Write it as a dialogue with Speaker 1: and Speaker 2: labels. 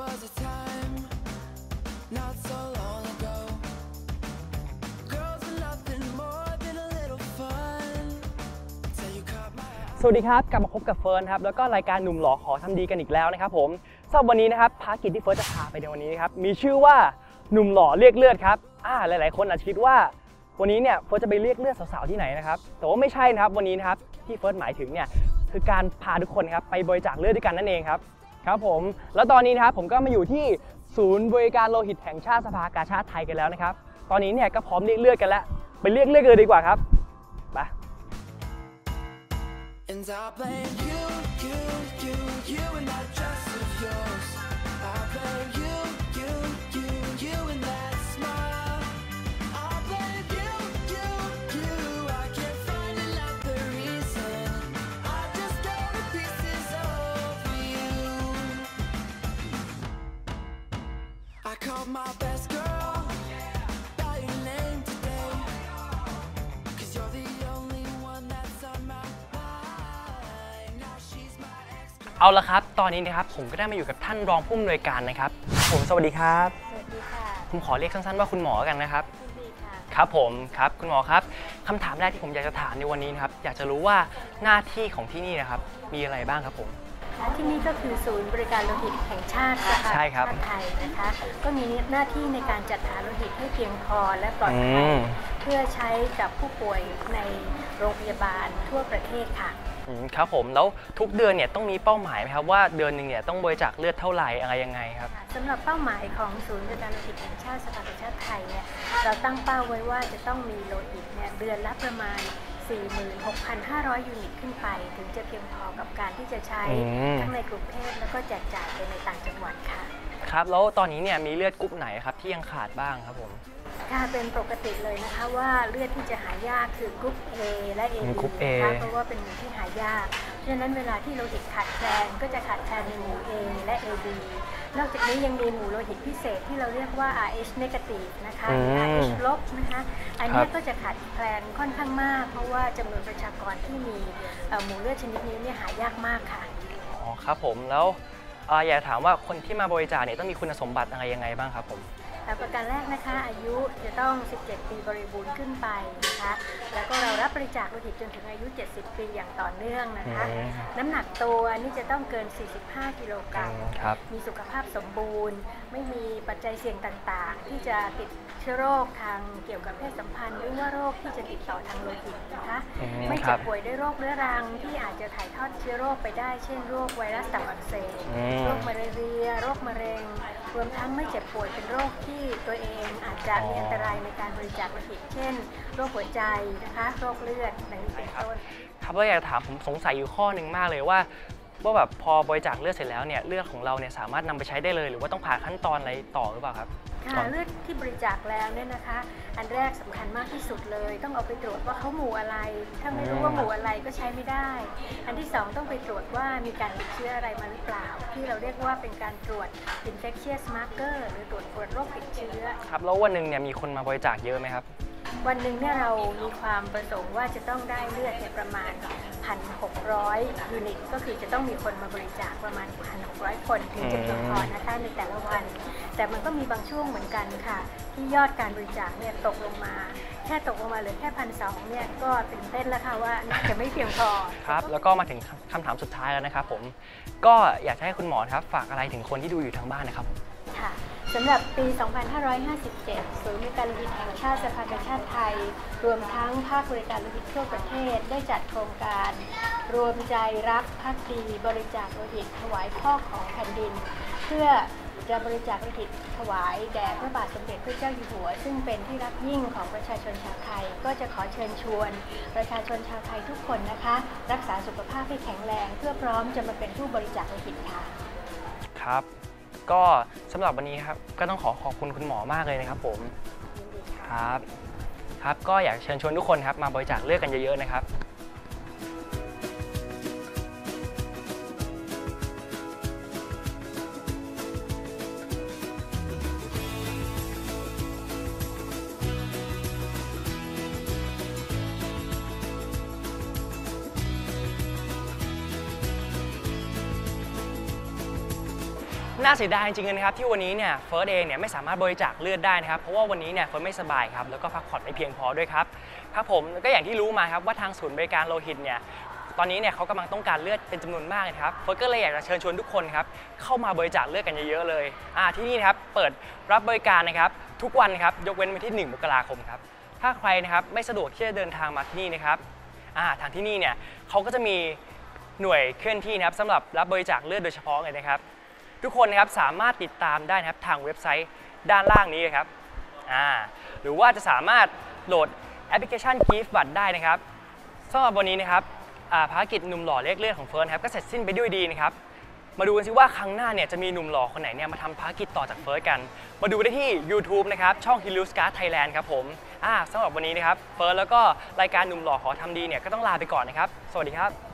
Speaker 1: was a time not so long ago. Girls were nothing more than a little fun. Till you caught my
Speaker 2: สวัสดีครับกลับมาพบกับเฟิร์นครับแล้วก็รายการหนุ่มหล่อขอทำดีกันอีกแล้วนะครับผมสำหรับวันนี้นะครับภารกิจที่เฟิร์นจะพาไปในวันนี้นะครับมีชื่อว่าหนุ่มหล่อเรียกเลือดครับอ่าหลาย ๆ คนอาจจะคิดว่า วันนี้เนี่ยเฟิร์นจะไปเรียกเลือดสาว ๆ ที่ไหนนะครับแต่ว่าไม่ใช่นะครับวันนี้นะครับที่เฟิร์นหมายถึงเนี่ยคือการพาทุกคนครับไปบริจาคเลือดด้วยกันนั่นเองครับ ครับผม แล้วตอนนี้นะครับผมก็มาอยู่ที่ศูนย์บริการโลหิตแห่งชาติสภากาชาติไทยกันแล้วนะครับ ตอนนี้เนี่ยก็พร้อมเรียกเลือดกันแล้ว ไปเรียกเลือดกันเลยดีกว่าครับ ไป
Speaker 1: And I blame you, you, you, you and that dress of yours. I blame you, you, called my best girl by your name today. Cause you're the only one that's on my mind. Now she's my ex.
Speaker 2: เอาละครับ ตอนนี้นะครับผมก็ได้มาอยู่กับท่านรองผู้อำนวยการนะครับ ผมสวัสดีครับ
Speaker 3: สวัสดีค่ะ
Speaker 2: ผมขอเรียกสั้นๆว่าคุณหมอกันนะครับ
Speaker 3: สวัสดีค่ะ
Speaker 2: ครับผมครับคุณหมอครับคำถามแรกที่ผมอยากจะถามในวันนี้นะครับอยากจะรู้ว่าหน้าที่ของที่นี่นะครับมีอะไรบ้างครับผม
Speaker 3: ที่นี่ก็คือศูนย์บริการโลหิตแห่งชาติสภา
Speaker 2: ใช่ครับ
Speaker 3: ชาติไทยนะคะ ก็มีหน้าที่ในการจัดหาโลหิตให้เพียงพอและปลอดภั
Speaker 2: อื
Speaker 3: ย
Speaker 2: ม
Speaker 3: เพื่อใช้กับผู้ป่วยในโรงพยาบาลทั่วประเทศค่ะ
Speaker 2: อืมครับผมแล้วทุกเดือนเนี่ยต้องมีเป้าหมายไหมครับว่าเดือนหนึ่งเนี่ยต้องบริจาคเลือดเท่าไหร่อะไรยังไงครับ
Speaker 3: สำหรับเป้าหมายของศูนย์บริการโลหิตแห่งชาติสภากาชาติไทยเนี่ยเราตั้งเป้าไว้ว่าจะต้องมีโลหิตเนี่ยเดือนละประมาณ 46,500 ยูนิตขึ้นไป ถึงจะเพียงพอกับการที่จะใช้
Speaker 2: อืม
Speaker 3: ทั้งในกรุงเทพแล้วก็แจกจ่ายไปในต่างจังหวัดค่ะ
Speaker 2: ครับ แล้วตอนนี้เนี่ยมีเลือดกรุ๊ปไหนครับที่ยังขาดบ้างครับผม
Speaker 3: ค่ะเป็นปกติเลยนะคะว่าเลือดที่จะหายากคือกรุ๊ป A และ AB
Speaker 2: อืมกรุ๊ป A
Speaker 3: นะคะเพราะว่าเป็นหมู่ที่หายาก เพราะฉะนั้นเวลาที่โลหิตขาดแคลนก็จะขาดแคลนในหมู่ A และ AB นอกจากนี้ยังมีหมู่โลหิตพิเศษที่เราเรียกว่า RH negative นะคะหรือ
Speaker 2: อืม
Speaker 3: RH ลบนะคะ อัน
Speaker 2: ครั
Speaker 3: นี้
Speaker 2: บ
Speaker 3: ก็จะขาดแคลนค่อนข้างมาก เพราะว่าจำนวนประชากรที่มีเอ่อหมู่เลือดชนิดนี้เนี่ยหายากมากค่ะ
Speaker 2: อ๋อครับผมแล้วเอ่ออยากถามว่าคนที่มาบริจาคเนี่ยต้องมีคุณสมบัติอะไรยังไงบ้างครับผม
Speaker 3: แต่ประการแรกนะคะ อายุจะต้อง 17 ปีบริบูรณ์ขึ้นไปนะคะ แล้วก็เรารับบริจาคโลหิตจนถึงอายุ 70 ปีอย่างต่อเนื่องนะคะ
Speaker 2: อืม
Speaker 3: น้ำหนักตัวนี่จะต้องเกิน 45 กิโลกรัม
Speaker 2: ครับ
Speaker 3: มีสุขภาพสมบูรณ์ ไม่มีปัจจัยเสี่ยงต่างๆ ที่จะติดเชื้อโรคทางเกี่ยวกับเพศสัมพันธ์หรือว่าโรคที่จะติดต่อทางโลหิตนะคะ
Speaker 2: อืม
Speaker 3: ไม่
Speaker 2: ครั
Speaker 3: เจ็บบป่วยด้วยโรคเรื้อรังที่อาจจะถ่ายทอดเชื้อโรคไปได้ เช่นโรคไวรัสตับอักเสบ
Speaker 2: อืม
Speaker 3: โรคมาลาเรีย โรคมะเร็ง รวมทั้งไม่เจ็บป่วยเป็นโรคที่ตัวเองอาจจะมีอันตรายในการบริจาคโลหิต เช่น โรคหัวใจนะคะโรคเลือดดังนี้เป็นต้น
Speaker 2: ครับแล้วอยากถามผมสงสัยอยู่ข้อหนึ่งมากเลยว่าว่าแบบพอบริจาคเลือดเสร็จแล้วเนี่ยเลือดของเราเนี่ยสามารถนำไปใช้ได้เลย หรือว่าต้องผ่านขั้นตอนอะไรต่อหรือเปล่าครับ
Speaker 3: ค่ะเลือดที่บริจาคแล้วเนี่ยนะคะ อันแรกสำคัญมากที่สุดเลย ต้องเอาไปตรวจว่าเขาหมู่อะไร ถ้าไม่รู้ว่าหมู่อะไรก็ใช้ไม่ได้ อันที่สองต้องไปตรวจว่ามีการติดเชื้ออะไรมาหรือเปล่า ที่เราเรียกว่าเป็นการตรวจ infectious marker หรือตรวจตรวจโรคติดเชื้อ
Speaker 2: ครับแล้ววันหนึ่งเนี่ยมีคนมาบริจาคเยอะไหมครับ
Speaker 3: วันหนึ่งเนี่ยเรามีความประสงค์ว่าจะต้องได้เลือดเนี่ยประมาณ 1,600 ยูนิต ก็คือจะต้องมีคนมาบริจาคประมาณ 1,600 คนถึงจะเพียงพอนะคะในแต่ละวันแต่มันก็มีบางช่วงเหมือนกันค่ะ ที่ยอดการบริจาคเนี่ยตกลงมา แค่ตกลงมาเหลือแค่พันสองเนี่ยก็ตื่นเต้นแล้วค่ะว่าน่าจะไม่เพียงพอ
Speaker 2: ครับแล้วก็มาถึงคำถามสุดท้ายแล้วนะครับผมก็อยากจะให้คุณหมอครับฝากอะไรถึงคนที่ดูอยู่ทางบ้านนะครับผม
Speaker 3: ค่ะสำหรับปี 2557 ศูนย์บริการโลหิตแห่งชาติสภากาชาติไทย รวมทั้งภาคบริการโลหิตทั่วประเทศได้จัดโครงการ รวมใจรักภักดีบริจาคโลหิตถวายพ่อของแผ่นดิน เพื่อ จะบริจาคโลหิตถวายแด่พระบาทสมเด็จพระเจ้าอยู่หัว ซึ่งเป็นที่รักยิ่งของประชาชนชาวไทย ก็จะขอเชิญชวน ประชาชนชาวไทยทุกคนนะคะ รักษาสุขภาพให้แข็งแรง เพื่อพร้อมจะมาเป็นผู้บริจาคโลหิตค่ะ
Speaker 2: ครับ ก็สำหรับวันนี้ครับก็ต้องขอขอบคุณคุณหมอมากเลยนะครับ ผม
Speaker 3: ยินดีค่ะ
Speaker 2: ครับ ครับก็อยากเชิญชวนทุกคนครับมาบริจาคเลือดกันเยอะๆนะครับ น่าเสียดายจริงๆนะครับที่วันนี้เนี่ยเฟิร์สเองเนี่ยไม่สามารถบริจาคเลือดได้นะครับเพราะว่าวันนี้เนี่ยเฟิร์สไม่สบายครับแล้วก็พักผ่อนไม่เพียงพอด้วยครับครับผมก็อย่างที่รู้มาครับว่าทางศูนย์บริการโลหิตเนี่ยตอนนี้เนี่ยเขากำลังต้องการเลือดเป็นจำนวนมากเลยนะครับเฟิร์สก็เลยอยากจะเชิญชวนทุกคนครับเข้ามาบริจาคเลือดกันเยอะๆเลยอ่าที่นี่นะครับเปิดรับบริการนะครับทุกวันครับยกเว้นวันที่ 1 มกราคมครับถ้าใครนะครับไม่สะดวกที่จะเดินทางมาที่นี่นะครับอ่าทางที่นี่เนี่ยเขาก็จะมีหน่วยเคลื่อนที่นะครับสำหรับรับบริจาคเลือดโดยเฉพาะเลยนะครับ ทุกคนนะครับสามารถติดตามได้นะครับทางเว็บไซต์ด้านล่างนี้ครับอ่าหรือว่าจะสามารถโหลดแอปพลิเคชัน Gift บัตรได้นะครับสำหรับวันนี้นะครับภารกิจหนุ่มหล่อเรียกเลือดของเฟิร์นครับก็เสร็จสิ้นไปด้วยดีนะครับมาดูกันสิว่าครั้งหน้าเนี่ยจะมีหนุ่มหล่อคนไหนเนี่ยมาทำภารกิจต่อจากเฟิร์สกัน มาดูได้ที่ YouTube นะครับช่อง h i l u s c a r Thailand ครับผมอ่าสำหรับวันนี้นะครับเฟิร์สแล้วก็รายการหนุ่มหล่อขอทำดีเนี่ยก็ต้องลาไปก่อนนะครับ สวัสดีครับ